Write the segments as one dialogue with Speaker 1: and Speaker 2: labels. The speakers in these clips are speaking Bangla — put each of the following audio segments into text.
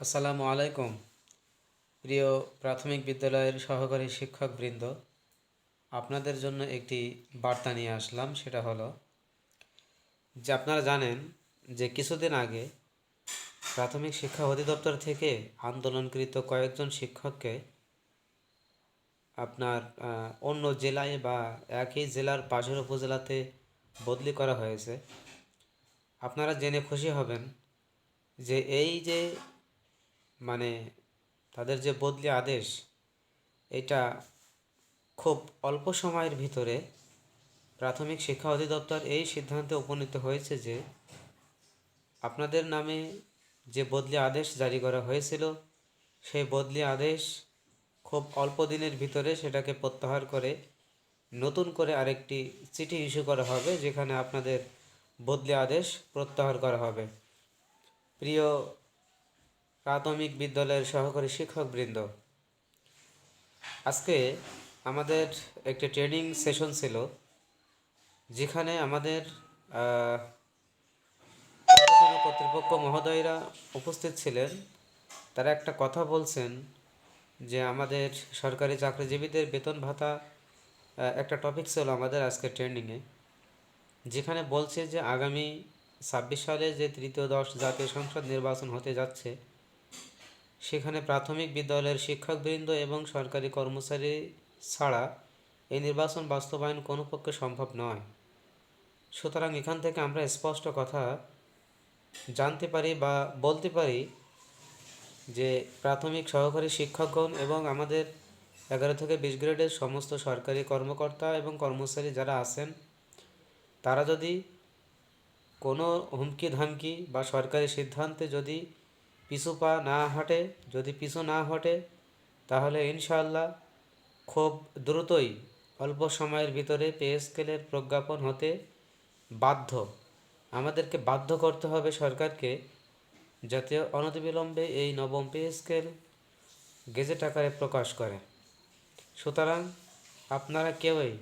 Speaker 1: আসসালামু আলাইকুম, প্রিয় প্রাথমিক বিদ্যালয়ের সহকারী শিক্ষকবৃন্দ। আপনাদের জন্য একটি বার্তা নিয়ে আসলাম, সেটা হলো যে আপনারা জানেন যে কিছুদিন আগে প্রাথমিক শিক্ষা অধিদপ্তর থেকে আন্দোলনকৃত কয়েকজন শিক্ষককে আপনার অন্য জেলায় বা একই জেলার পাশের উপজেলাতে বদলি করা হয়েছে। আপনারা জেনে খুশি হবেন যে এই যে মানে তাদের যে বদলি আদেশ, এটা খুব অল্প সময়ের ভিতরে প্রাথমিক শিক্ষা অধিদপ্তর এই সিদ্ধান্তে উপনীত হয়েছে যে আপনাদের নামে যে বদলি আদেশ জারি করা হয়েছিল, সেই বদলি আদেশ খুব অল্প দিনের ভিতরে সেটাকে প্রত্যাহার করে নতুন করে আরেকটি চিঠি ইস্যু করা হবে, যেখানে আপনাদের বদলি আদেশ প্রত্যাহার করা হবে। প্রিয় প্রাথমিক বিদ্যালয়ের সহকারী শিক্ষকবৃন্দ। আজকে আমাদের একটি ট্রেনিং সেশন ছিল, যেখানে আমাদের কর্তৃপক্ষ মহোদয়রা উপস্থিত ছিলেন। তারা একটা কথা বলছেন যে আমাদের সরকারি চাকরিজীবীদের বেতন ভাতা একটা টপিক ছিল আমাদের আজকে ট্রেনিংয়ে যেখানে বলছে যে আগামী ছাব্বিশ সালে যে তৃতীয় দশ জাতীয় সংসদ নির্বাচন হতে যাচ্ছে সেখানে প্রাথমিক বিদ্যালয়ের শিক্ষকবৃন্দ এবং সরকারি কর্মচারী ছাড়া এই নির্বাচন বাস্তবায়ন কোনো পক্ষে সম্ভব নয়। সুতরাং এখান থেকে আমরা স্পষ্ট কথা জানতে পারি বা বলতে পারি যে প্রাথমিক সহকারী শিক্ষকগণ এবং আমাদের এগারো থেকে বিশ গ্রেডের সমস্ত সরকারি কর্মকর্তা এবং কর্মচারী যারা আছেন, তারা যদি কোনো হুমকি ধামকি বা সরকারি সিদ্ধান্তে যদি পিছু পা না হাঁটে, যদি পিছু না হটে, তাহলে ইনশাআল্লাহ খুব দ্রুতই অল্প সময়ের ভিতরে পে স্কেলের প্রজ্ঞাপন হতে বাধ্য। আমাদেরকে বাধ্য করতে হবে সরকারকে, যাতে অনতিবিলম্বে এই নবম পে স্কেল গেজেট আকারে প্রকাশ করে। সুতরাং আপনারা কেউই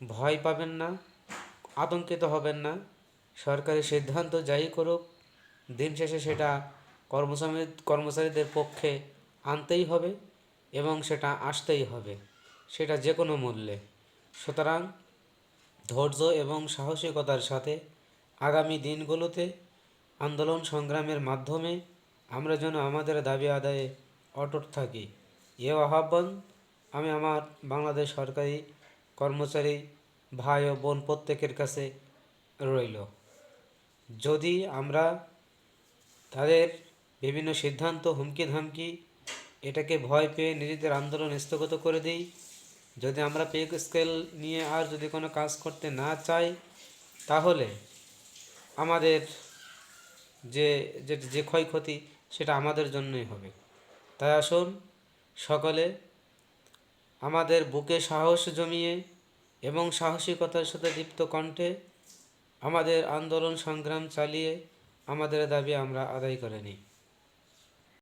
Speaker 1: ভয় পাবেন না, আতঙ্কিত হবেন না। সরকারি সিদ্ধান্ত যাই করুক, দিন শেষে সেটা কর্মচারী কর্মচারীদের পক্ষে আনতেই হবে এবং সেটা আসতেই হবে। সেটা যে কোনো মূল্যে। সুতরাং ধৈর্য এবং সাহসিকতার সাথে আগামী দিনগুলোতে আন্দোলন সংগ্রামের মাধ্যমে আমরা যেন আমাদের দাবি আদায়ে অটুট থাকি। এ আহ্বান আমি আমার বাংলাদেশ সরকারি কর্মচারী ভাই ও বোন প্রত্যেকের কাছে রইল। যদি আমরা তাদের বিভিন্ন সিদ্ধান্ত হুমকি ধামকি এটাকে ভয় পেয়ে নিজেদের আন্দোলন স্থগত করে দিই। যদি আমরা পে স্কেল নিয়ে আর যদি কোনো কাজ করতে না চাই, তাহলে আমাদের যে যে যে ক্ষয়ক্ষতি, সেটা আমাদের জন্যই হবে। তাই আসুন সকলে আমাদের বুকে সাহস জমিয়ে এবং সাহসিকতার সাথে দীপ্ত কণ্ঠে আমাদের আন্দোলন সংগ্রাম চালিয়ে আমাদের দাবি আমরা আদায় করে নিই।